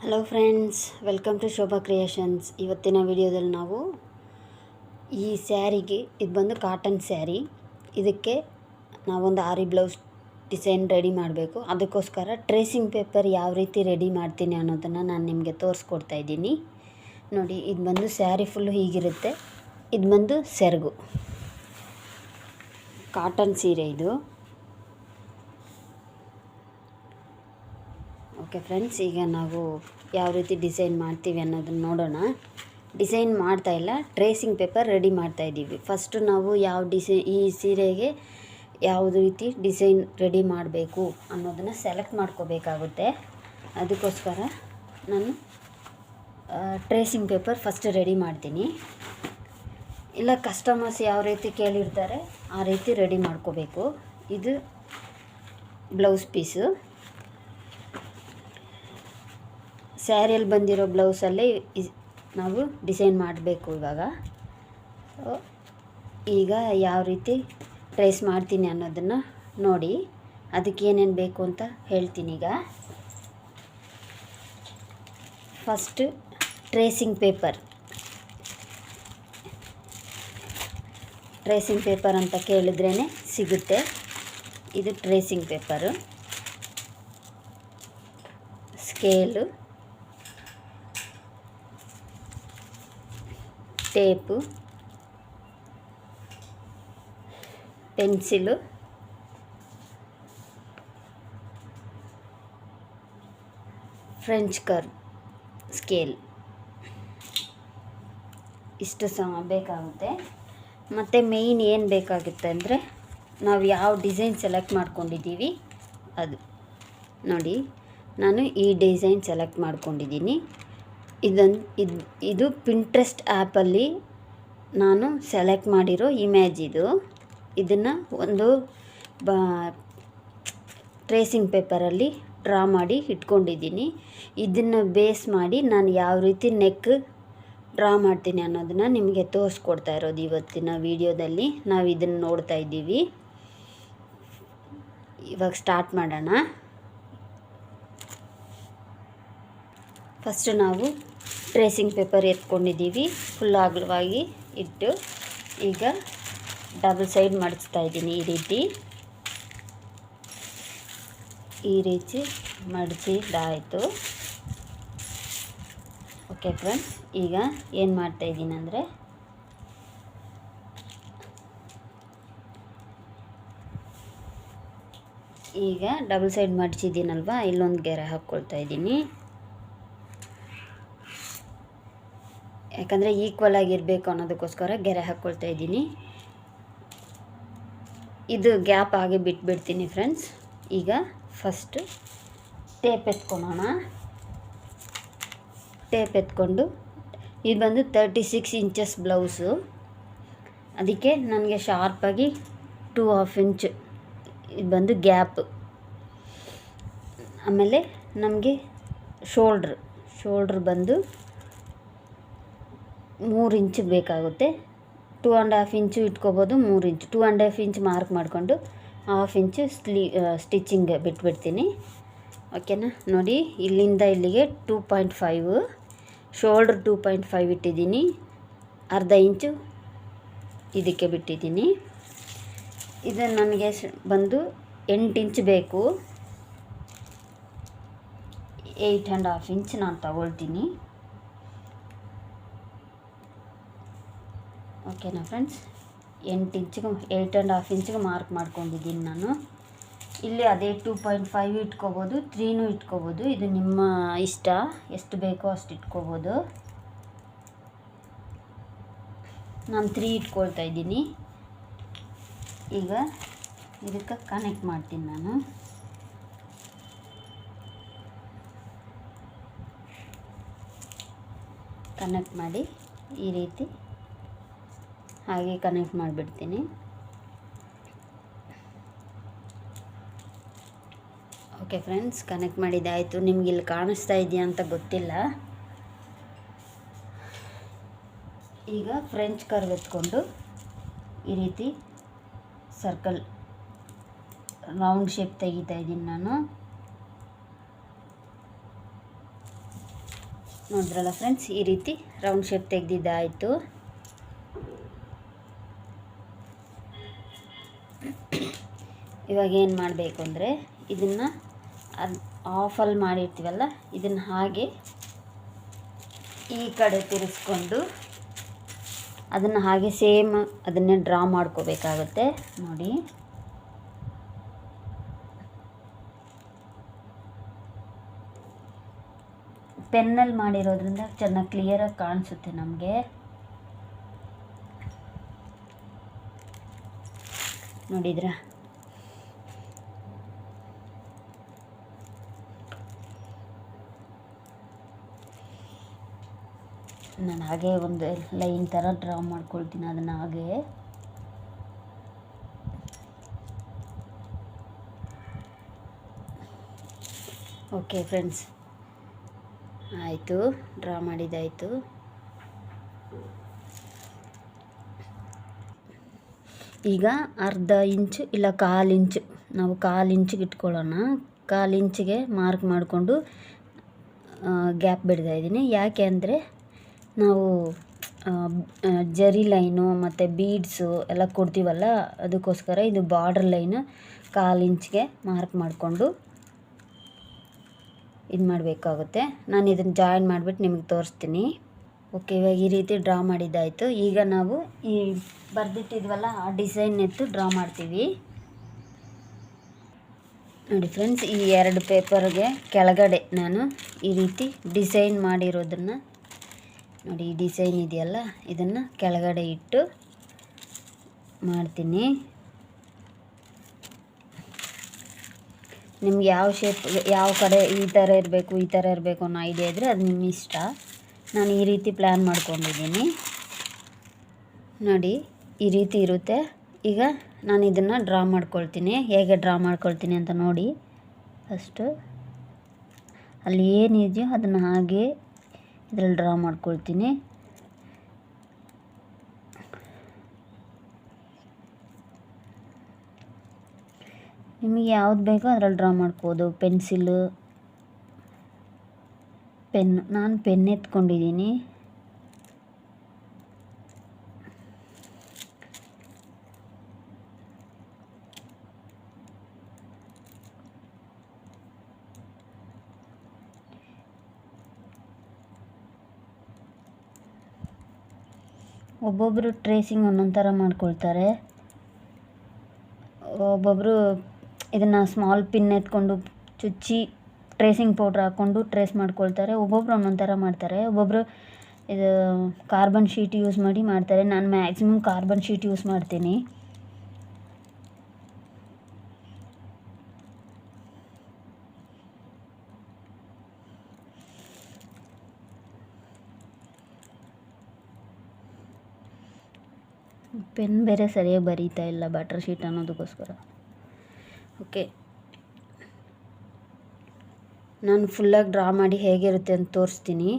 Hello friends welcome to Shobha creations ಇವತ್ತಿನ ವಿಡಿಯೋದಲ್ಲಿ ನಾವು ಈ ಸ್ಯಾರಿಗೆ, ಇದು ಬಂದು ಕಾಟನ್ ಸ್ಯಾರಿ. ಇದಕ್ಕೆ ನಾವೊಂದು ಆರಿ ಬ್ಲೌಸ್ ಡಿಸೈನ್ ರೆಡಿ ಮಾಡಬೇಕು. ಅದಕ್ಕೋಸ್ಕರ ಟ್ರೇಸಿಂಗ್ ಪೇಪರ್ ಯಾವ ರೀತಿ ರೆಡಿ ಮಾಡ್ತೀನಿ ಅನ್ನೋದನ್ನು ನಾನು ನಿಮಗೆ ತೋರಿಸ್ಕೊಡ್ತಾ ಇದ್ದೀನಿ. ನೋಡಿ, ಇದು ಬಂದು ಸ್ಯಾರಿ ಫುಲ್ಲು ಹೀಗಿರುತ್ತೆ. ಇದು ಬಂದು ಸೆರಗು. ಕಾಟನ್ ಸೀರೆ ಇದು. ಓಕೆ ಫ್ರೆಂಡ್ಸ್ ಈಗ ನಾವು ಯಾವ ರೀತಿ ಡಿಸೈನ್ ಮಾಡ್ತೀವಿ ಅನ್ನೋದನ್ನ ನೋಡೋಣ. ಡಿಸೈನ್ ಮಾಡ್ತಾ ಇಲ್ಲ ಟ್ರೇಸಿಂಗ್ ಪೇಪರ್ ರೆಡಿ ಮಾಡ್ತಾ ಇದ್ದೀವಿ. ಫಸ್ಟು ನಾವು ಯಾವ ಡಿಸೈ ಈ ಸೀರೆಗೆ ಯಾವ ರೀತಿ ಡಿಸೈನ್ ರೆಡಿ ಮಾಡಬೇಕು ಅನ್ನೋದನ್ನು ಸೆಲೆಕ್ಟ್ ಮಾಡ್ಕೋಬೇಕಾಗುತ್ತೆ. ಅದಕ್ಕೋಸ್ಕರ ನಾನು ಟ್ರೇಸಿಂಗ್ ಪೇಪರ್ ಫಸ್ಟ್ ರೆಡಿ ಮಾಡ್ತೀನಿ. ಇಲ್ಲ ಕಸ್ಟಮರ್ಸ್ ಯಾವ ರೀತಿ ಕೇಳಿರ್ತಾರೆ, ಆ ರೀತಿ ರೆಡಿ ಮಾಡ್ಕೋಬೇಕು. ಇದು ಬ್ಲೌಸ್ ಪೀಸು ಸ್ಯಾರಿಯಲ್ಲಿ ಬಂದಿರೋ ಬ್ಲೌಸಲ್ಲೇ ನಾವು ಡಿಸೈನ್ ಮಾಡಬೇಕು ಇವಾಗ. ಈಗ ಯಾವ ರೀತಿ ಟ್ರೇಸ್ ಮಾಡ್ತೀನಿ ಅನ್ನೋದನ್ನು ನೋಡಿ. ಅದಕ್ಕೆ ಏನೇನು ಬೇಕು ಅಂತ ಹೇಳ್ತೀನಿ ಈಗ. First tracing paper tracing paper ಅಂತ ಕೇಳಿದ್ರೇ ಸಿಗುತ್ತೆ. ಇದು tracing paper scale tape pencil French curve scale ಇಷ್ಟು ಸಮ ಬೇಕಾಗುತ್ತೆ. ಮತ್ತು ಮೇಯ್ನ್ ಏನು ಬೇಕಾಗುತ್ತೆ ಅಂದರೆ, ನಾವು ಯಾವ ಡಿಸೈನ್ ಸೆಲೆಕ್ಟ್ ಮಾಡ್ಕೊಂಡಿದ್ದೀವಿ ಅದು. ನೋಡಿ, ನಾನು ಈ ಡಿಸೈನ್ ಸೆಲೆಕ್ಟ್ ಮಾಡ್ಕೊಂಡಿದ್ದೀನಿ. ಇದನ್ನು ಇದು ಇದು ಪಿಂಟ್ರೆಸ್ಟ್ ಆ್ಯಪಲ್ಲಿ ನಾನು ಸೆಲೆಕ್ಟ್ ಮಾಡಿರೋ ಇಮೇಜ್ ಇದು. ಇದನ್ನು ಒಂದು ಬಾ ಟ್ರೇಸಿಂಗ್ ಪೇಪರಲ್ಲಿ ಡ್ರಾ ಮಾಡಿ ಇಟ್ಕೊಂಡಿದ್ದೀನಿ. ಇದನ್ನು ಬೇಸ್ ಮಾಡಿ ನಾನು ಯಾವ ರೀತಿ ನೆಕ್ ಡ್ರಾ ಮಾಡ್ತೀನಿ ಅನ್ನೋದನ್ನು ನಿಮಗೆ ತೋರಿಸ್ಕೊಡ್ತಾ ಇರೋದು ಇವತ್ತಿನ ವಿಡಿಯೋದಲ್ಲಿ ನಾವು ಇದನ್ನು ನೋಡ್ತಾ ಇದ್ದೀವಿ. ಇವಾಗ ಸ್ಟಾರ್ಟ್ ಮಾಡೋಣ. ಫಸ್ಟು ನಾವು ಟ್ರೇಸಿಂಗ್ ಪೇಪರ್ ಎತ್ಕೊಂಡಿದ್ದೀವಿ. ಫುಲ್ ಅಗಲವಾಗಿ ಇಟ್ಟು ಈಗ ಡಬಲ್ ಸೈಡ್ ಮಾಡಿಸ್ತಾ ಇದ್ದೀನಿ ಈ ರೀತಿ. ಈ ರೀತಿ ಮಡಚಿದ್ದಾಯಿತು ಓಕೆ ಫ್ರೆಂಡ್ಸ್ ಈಗ ಏನು ಮಾಡ್ತಾ ಇದ್ದೀನಿ ಅಂದರೆ ಈಗ ಡಬಲ್ ಸೈಡ್ ಮಡಿಸಿದ್ದೀನಲ್ವ? ಇಲ್ಲೊಂದು ಗೆರೆ ಹಾಕ್ಕೊಳ್ತಾ ಇದ್ದೀನಿ. ಯಾಕಂದರೆ ಈಕ್ವಲ್ ಆಗಿರಬೇಕು ಅನ್ನೋದಕ್ಕೋಸ್ಕರ ಗೆರೆ ಹಾಕ್ಕೊಳ್ತಾ ಇದ್ದೀನಿ. ಇದು ಗ್ಯಾಪ್ ಆಗಿ ಬಿಟ್ಬಿಡ್ತೀನಿ ಫ್ರೆಂಡ್ಸ್ ಈಗ ಫಸ್ಟು ಟೇಪ್ ಎತ್ಕೊಳೋಣ ಟೇಪ್ ಎತ್ಕೊಂಡು, ಇದು ಬಂದು ತರ್ಟಿ ಸಿಕ್ಸ್ ಇಂಚಸ್ ಬ್ಲೌಸು ಅದಕ್ಕೆ ನನಗೆ ಶಾರ್ಪಾಗಿ ಟೂ ಹಾಫ್ ಇಂಚ್ ಇದು ಬಂದು ಗ್ಯಾಪ್ ಆಮೇಲೆ ನಮಗೆ ಶೋಲ್ಡ್ರ್ ಶೋಲ್ಡ್ರ್ ಬಂದು ಮೂರು ಇಂಚು ಬೇಕಾಗುತ್ತೆ. ಟೂ ಆ್ಯಂಡ್ ಹಾಫ್ ಇಂಚು ಇಟ್ಕೋಬೋದು, ಮೂರು inch. Two and half inch mark ಮಾಡಿಕೊಂಡು ಹಾಫ್ ಇಂಚು ಸ್ಲೀ ಸ್ಟಿಚಿಂಗ್ ಬಿಟ್ಬಿಡ್ತೀನಿ. ಓಕೆನಾ ನೋಡಿ, ಇಲ್ಲಿಂದ ಇಲ್ಲಿಗೆ two point five shoulder two point five ಇಟ್ಟಿದ್ದೀನಿ. ಅರ್ಧ ಇಂಚು ಇದಕ್ಕೆ ಬಿಟ್ಟಿದ್ದೀನಿ. ಇದು ನನಗೆ ಬಂದು ಎಂಟು ಇಂಚ್ ಬೇಕು. ಏಯ್ಟ್ ಆ್ಯಂಡ್ ಹಾಫ್ ಇಂಚ್ ನಾನು ತಗೊಳ್ತೀನಿ. ಓಕೆನಾ ಫ್ರೆಂಡ್ಸ್? ಎಂಟು ಇಂಚಿಗೆ ಏಯ್ಟ್ ಆ್ಯಂಡ್ ಹಾಫ್ ಇಂಚಿಗೆ ಮಾರ್ಕ್ ಮಾಡ್ಕೊಂಡಿದ್ದೀನಿ ನಾನು. ಇಲ್ಲಿ ಅದೇ ಟೂ ಪಾಯಿಂಟ್ ಫೈವ್ ಇಟ್ಕೋಬೋದು, ತ್ರೀನೂ ಇಟ್ಕೋಬೋದು. ಇದು ನಿಮ್ಮ ಇಷ್ಟ. ಎಷ್ಟು ಬೇಕೋ ಅಷ್ಟು ಇಟ್ಕೋಬೋದು. ನಾನು ತ್ರೀ ಇಟ್ಕೊಳ್ತಾ ಇದ್ದೀನಿ. ಈಗ ಇದಕ್ಕೆ ಕನೆಕ್ಟ್ ಮಾಡ್ತೀನಿ ನಾನು. ಕನೆಕ್ಟ್ ಮಾಡಿ ಈ ರೀತಿ. ಹಾಗೆ ಕನೆಕ್ಟ್ ಮಾಡಿಬಿಡ್ತೀನಿ. ಓಕೆ ಫ್ರೆಂಡ್ಸ್ ಕನೆಕ್ಟ್ ಮಾಡಿದ್ದಾಯಿತು ನಿಮ್ಗೆ ಇಲ್ಲಿ ಕಾಣಿಸ್ತಾ ಇದೆಯಾ ಅಂತ ಗೊತ್ತಿಲ್ಲ. ಈಗ ಫ್ರೆಂಚ್ ಕರ್ವ್ ಎತ್ಕೊಂಡು ಈ ರೀತಿ ಸರ್ಕಲ್ ರೌಂಡ್ ಶೇಪ್ ತೆಗಿತಾ ಇದ್ದೀನಿ ನಾನು. ನೋಡಿದ್ರಲ್ಲ ಫ್ರೆಂಡ್ಸ್ ಈ ರೀತಿ ರೌಂಡ್ ಶೇಪ್ ತೆಗೆದಿದ್ದಾಯಿತು. ಇವಾಗ ಏನು ಮಾಡಬೇಕು ಅಂದರೆ ಇದನ್ನು ಅದು ಆಫಲ್ಲಿ ಮಾಡಿರ್ತೀವಲ್ಲ, ಇದನ್ನು ಹಾಗೆ ಈ ಕಡೆ ತಿರ್ಸ್ಕೊಂಡು ಅದನ್ನು ಹಾಗೆ ಸೇಮ್ ಅದನ್ನೇ ಡ್ರಾ ಮಾಡ್ಕೋಬೇಕಾಗುತ್ತೆ. ನೋಡಿ. ಪೆನ್ನಲ್ಲಿ ಮಾಡಿರೋದ್ರಿಂದ ಚೆನ್ನಾಗಿ ಕ್ಲಿಯರಾಗಿ ಕಾಣಿಸುತ್ತೆ ನಮಗೆ. ನೋಡಿದ್ರಾ? ನಾನು ಹಾಗೆ ಒಂದು ಲೈನ್ ಥರ ಡ್ರಾ ಮಾಡ್ಕೊಳ್ತೀನಿ ಅದನ್ನು ಹಾಗೆ. ಓಕೆ ಫ್ರೆಂಡ್ಸ್ ಆಯಿತು, ಡ್ರಾ ಮಾಡಿದ್ದಾಯಿತು. ಈಗ ಅರ್ಧ ಇಂಚು ಇಲ್ಲ ಕಾಲು ಇಂಚು, ನಾವು ಕಾಲು ಇಂಚಿಗೆ ಇಟ್ಕೊಳ್ಳೋಣ. ಕಾಲು ಇಂಚಿಗೆ ಮಾರ್ಕ್ ಮಾಡಿಕೊಂಡು ಗ್ಯಾಪ್ ಬಿಡ್ತಾ ಇದ್ದೀನಿ. ಯಾಕೆ ಅಂದರೆ ನಾವು ಜರಿ ಲೈನು ಮತ್ತು ಬೀಡ್ಸು ಎಲ್ಲ ಕೊಡ್ತೀವಲ್ಲ, ಅದಕ್ಕೋಸ್ಕರ ಇದು ಬಾರ್ಡ್ರ್ ಲೈನು ಕಾಲು ಇಂಚ್ಗೆ ಮಾರ್ಕ್ ಮಾಡಿಕೊಂಡು ಇದು ಮಾಡಬೇಕಾಗುತ್ತೆ. ನಾನು ಇದನ್ನು ಜಾಯಿನ್ ಮಾಡಿಬಿಟ್ಟು ನಿಮಗೆ ತೋರಿಸ್ತೀನಿ. ಓಕೆ, ಇವಾಗ ಈ ರೀತಿ ಡ್ರಾ ಮಾಡಿದ್ದಾಯಿತು. ಈಗ ನಾವು ಈ ಬರೆದಿಟ್ಟಿದ್ವಲ್ಲ, ಆ ಡಿಸೈನ್ ಎತ್ತು ಡ್ರಾ ಮಾಡ್ತೀವಿ. ನೋಡಿ ಫ್ರೆಂಡ್ಸ್, ಈ ಎರಡು ಪೇಪರ್ಗೆ ಕೆಳಗಡೆ ನಾನು ಈ ರೀತಿ ಡಿಸೈನ್ ಮಾಡಿರೋದನ್ನು ನೋಡಿ, ಈ ಡಿಸೈನ್ ಇದೆಯಲ್ಲ? ಇದನ್ನು ಕೆಳಗಡೆ ಇಟ್ಟು ಮಾಡ್ತೀನಿ. ನಿಮ್ಗೆ ಯಾವ ಶೇಪ್ ಯಾವ ಕಡೆ ಈ ಥರ ಇರಬೇಕು, ಈ ಥರ ಇರಬೇಕು ಅನ್ನೋ ಐಡಿಯಾ ಇದ್ದರೆ ಅದು ನಿಮ್ಮ ಇಷ್ಟ. ನಾನು ಈ ರೀತಿ ಪ್ಲ್ಯಾನ್ ಮಾಡ್ಕೊಂಡಿದ್ದೀನಿ. ನೋಡಿ, ಈ ರೀತಿ ಇರುತ್ತೆ. ಈಗ ನಾನು ಇದನ್ನು ಡ್ರಾ ಮಾಡ್ಕೊಳ್ತೀನಿ. ಹೇಗೆ ಡ್ರಾ ಮಾಡ್ಕೊಳ್ತೀನಿ ಅಂತ ನೋಡಿ. ಫಸ್ಟು ಅಲ್ಲಿ ಏನಿದೆಯೋ ಅದನ್ನು ಹಾಗೆ ಇದರಲ್ಲಿ ಡ್ರಾ ಮಾಡ್ಕೊಳ್ತೀನಿ. ನಿಮಗೆ ಯಾವ್ದು ಬೇಕೋ ಅದ್ರಲ್ಲಿ ಡ್ರಾ ಮಾಡ್ಬೋದು. ಪೆನ್ಸಿಲ್ಲು ಪೆನ್ ನಾನು ಪೆನ್ ಎತ್ಕೊಂಡಿದ್ದೀನಿ. ಒಬ್ಬೊಬ್ಬರು ಟ್ರೇಸಿಂಗ್ ಒಂದೊಂದು ಥರ ಮಾಡ್ಕೊಳ್ತಾರೆ. ಒಬ್ಬೊಬ್ಬರು ಇದನ್ನು ಸ್ಮಾಲ್ ಪಿನ್ ಎತ್ಕೊಂಡು ಚುಚ್ಚಿ ಟ್ರೇಸಿಂಗ್ ಪೌಡ್ರ್ ಹಾಕ್ಕೊಂಡು ಟ್ರೇಸ್ ಮಾಡ್ಕೊಳ್ತಾರೆ. ಒಬ್ಬೊಬ್ರು ಒಂದೊಂದು ಥರ ಮಾಡ್ತಾರೆ. ಒಬ್ಬೊಬ್ಬರು ಇದು ಕಾರ್ಬನ್ ಶೀಟ್ ಯೂಸ್ ಮಾಡಿ ಮಾಡ್ತಾರೆ. ನಾನು ಮ್ಯಾಕ್ಸಿಮಮ್ ಕಾರ್ಬನ್ ಶೀಟ್ ಯೂಸ್ ಮಾಡ್ತೀನಿ. ಪೆನ್ ಬೇರೆ ಸರಿಯಾಗಿ ಬರೀತಾ ಇಲ್ಲ ಬಟರ್ ಶೀಟ್ ಅನ್ನೋದಕ್ಕೋಸ್ಕರ. ಓಕೆ ನಾನು ಫುಲ್ಲಾಗಿ ಡ್ರಾ ಮಾಡಿ ಹೇಗಿರುತ್ತೆ ಅಂತ ತೋರಿಸ್ತೀನಿ.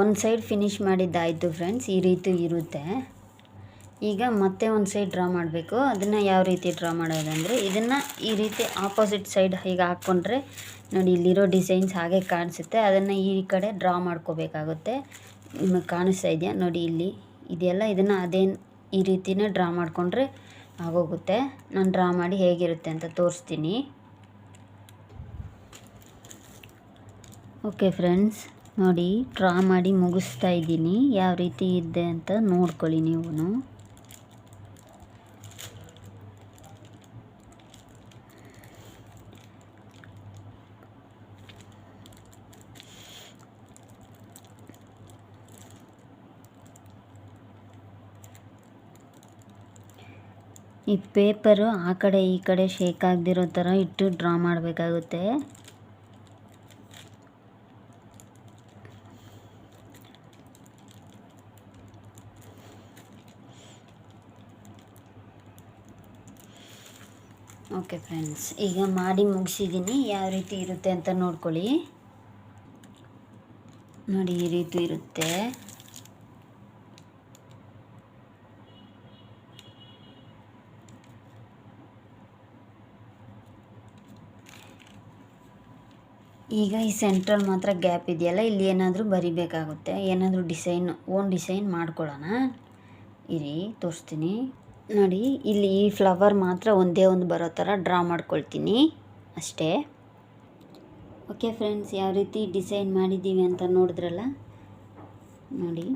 ಒಂದು ಸೈಡ್ ಫಿನಿಶ್ ಮಾಡಿದ್ದಾಯಿತು ಫ್ರೆಂಡ್ಸ್ ಈ ರೀತಿ ಇರುತ್ತೆ. ಈಗ ಮತ್ತೆ ಒಂದು ಸೈಡ್ ಡ್ರಾ ಮಾಡಬೇಕು. ಅದನ್ನು ಯಾವ ರೀತಿ ಡ್ರಾ ಮಾಡೋದಂದರೆ ಇದನ್ನು ಈ ರೀತಿ ಆಪೋಸಿಟ್ ಸೈಡ್ ಹೀಗೆ ಹಾಕ್ಕೊಂಡ್ರೆ ನೋಡಿ ಇಲ್ಲಿರೋ ಡಿಸೈನ್ಸ್ ಹಾಗೆ ಕಾಣಿಸುತ್ತೆ. ಅದನ್ನು ಈ ಕಡೆ ಡ್ರಾ ಮಾಡ್ಕೋಬೇಕಾಗುತ್ತೆ. ನಿಮಗೆ ಕಾಣಿಸ್ತಾ ಇದೆಯಾ? ನೋಡಿ ಇಲ್ಲಿ. ಇದೆಯಲ್ಲ ಇದನ್ನು ಅದೇ ಈ ರೀತಿನೇ ಡ್ರಾ ಮಾಡಿಕೊಂಡ್ರೆ ಆಗೋಗುತ್ತೆ. ನಾನು ಡ್ರಾ ಮಾಡಿ ಹೇಗಿರುತ್ತೆ ಅಂತ ತೋರಿಸ್ತೀನಿ. ಓಕೆ ಫ್ರೆಂಡ್ಸ್ ನೋಡಿ, ಡ್ರಾ ಮಾಡಿ ಮುಗಿಸ್ತಾ ಇದ್ದೀನಿ. ಯಾವ ರೀತಿ ಇದೆ ಅಂತ ನೋಡ್ಕೊಳ್ಳಿ ನೀವು ಈ ಪೇಪರು ಆ ಕಡೆ ಈ ಕಡೆ ಶೇಕ್ ಆಗದಿರೋ ಥರ ಇಟ್ಟು ಡ್ರಾ ಮಾಡಬೇಕಾಗುತ್ತೆ. ಓಕೆ ಫ್ರೆಂಡ್ಸ್ ಈಗ ಮಾಡಿ ಮುಗಿಸಿದ್ದೀನಿ ಯಾವ ರೀತಿ ಇರುತ್ತೆ ಅಂತ ನೋಡ್ಕೊಳ್ಳಿ. ನೋಡಿ, ಈ ರೀತಿ ಇರುತ್ತೆ. ಈಗ ಈ ಸೆಂಟ್ರಲ್ ಮಾತ್ರ ಗ್ಯಾಪ್ ಇದೆಯಲ್ಲ, ಇಲ್ಲಿ ಏನಾದರೂ ಬರಿಬೇಕಾಗುತ್ತೆ. ಏನಾದರೂ ಡಿಸೈನ್ ಓನ್ ಡಿಸೈನ್ ಮಾಡ್ಕೊಳ್ಳೋಣ. ಇರಿ, ತೋರಿಸ್ತೀನಿ. ನೋಡಿ, ಇಲ್ಲಿ ಈ ಫ್ಲವರ್ ಮಾತ್ರ ಒಂದೇ ಒಂದು ಬರೋ ಥರ ಡ್ರಾ ಮಾಡ್ಕೊಳ್ತೀನಿ. ಅಷ್ಟೇ. ಓಕೆ ಫ್ರೆಂಡ್ಸ್ ಯಾವ ರೀತಿ ಡಿಸೈನ್ ಮಾಡಿದ್ದೀವಿ ಅಂತ ನೋಡಿದ್ರಲ್ಲ? ನೋಡಿ,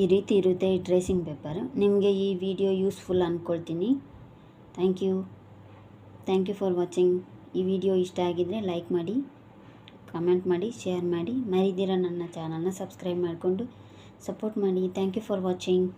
ಈ ರೀತಿ ಇರುತ್ತೆ ಈ ಟ್ರೇಸಿಂಗ್ ಪೇಪರ್ ನಿಮಗೆ ಈ ವಿಡಿಯೋ ಯೂಸ್ಫುಲ್ ಅಂದ್ಕೊಳ್ತೀನಿ thank you thank you for watching ಈ ವಿಡಿಯೋ ಇಷ್ಟ ಆಗಿದ್ದರೆ ಲೈಕ್ ಮಾಡಿ. ಕಮೆಂಟ್ ಮಾಡಿ ಶೇರ್ ಮಾಡಿ. ಮರಿದಿರ ನನ್ನ ಚಾನಲ್ನ ಸಬ್ಸ್ಕ್ರೈಬ್ ಮಾಡಿಕೊಂಡು ಸಪೋರ್ಟ್ ಮಾಡಿ. Thank you for watching